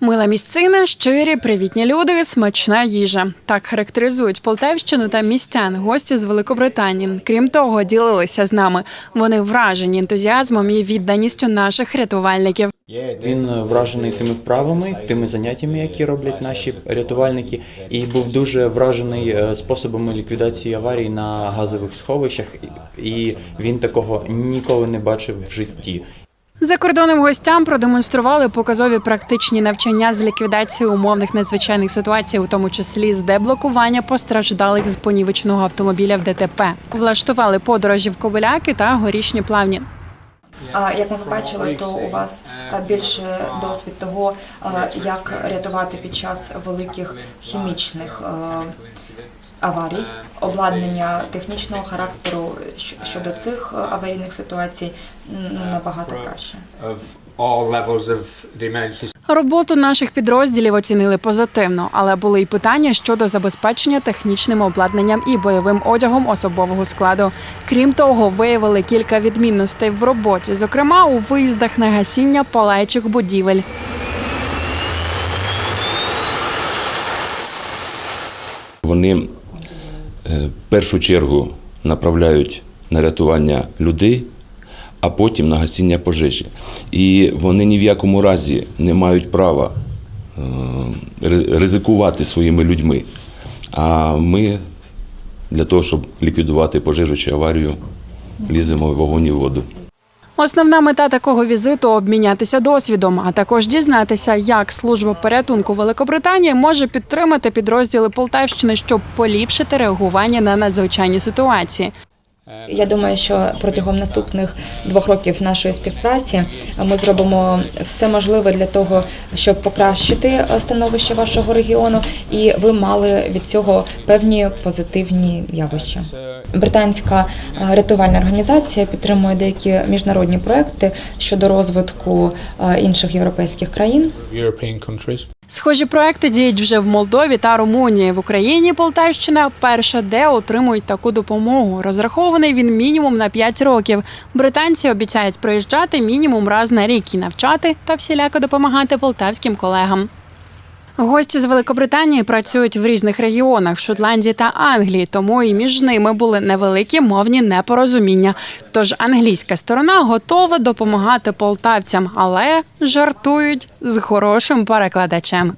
Мила місцина, щирі, привітні люди, смачна їжа. Так характеризують Полтавщину та містян, гості з Великобританії. Крім того, ділилися з нами. Вони вражені ентузіазмом і відданістю наших рятувальників. Він вражений тими вправами, тими заняттями, які роблять наші рятувальники, і був дуже вражений е, способами ліквідації аварій на газових сховищах. І він такого ніколи не бачив в житті. Закордонним гостям продемонстрували показові практичні навчання з ліквідації умовних надзвичайних ситуацій, у тому числі з деблокування постраждалих з понівеченого автомобіля в ДТП. Влаштували подорожі в Кобиляки та горішні плавні. А як ми побачили, то у вас більше досвід того, як рятувати під час великих хімічних аварій, обладнання технічного характеру щодо цих аварійних ситуацій набагато краще. Роботу наших підрозділів оцінили позитивно, але були й питання щодо забезпечення технічним обладнанням і бойовим одягом особового складу. Крім того, виявили кілька відмінностей в роботі, зокрема у виїздах на гасіння палаючих будівель. Вони е, в першу чергу направляють на рятування людей, а потім на гасіння пожежі. І вони ні в якому разі не мають права е, ризикувати своїми людьми. А ми для того, щоб ліквідувати пожежу чи аварію, ліземо в вогонь і в воду. Основна мета такого візиту обмінятися досвідом, а також дізнатися, як служба порятунку Великобританії може підтримати підрозділи Полтавщини, щоб поліпшити реагування на надзвичайні ситуації. Я думаю, що протягом наступних двох років нашої співпраці ми зробимо все можливе для того, щоб покращити становище вашого регіону, і ви мали від цього певні позитивні явища. Британська е, рятувальна організація підтримує деякі міжнародні проекти щодо розвитку е, інших європейських країн. Схожі проекти діють вже в Молдові та Румунії. В Україні Полтавщина перша, де отримують таку допомогу. Розрахований він мінімум на 5 років. Британці обіцяють приїжджати мінімум раз на рік і навчати та всіляко допомагати полтавським колегам. Гості з Великобританії працюють в різних регіонах в Шотландії та Англії, тому і між ними були невеликі мовні непорозуміння. Тож англійська сторона готова допомагати полтавцям, але жартують з хорошим перекладачем.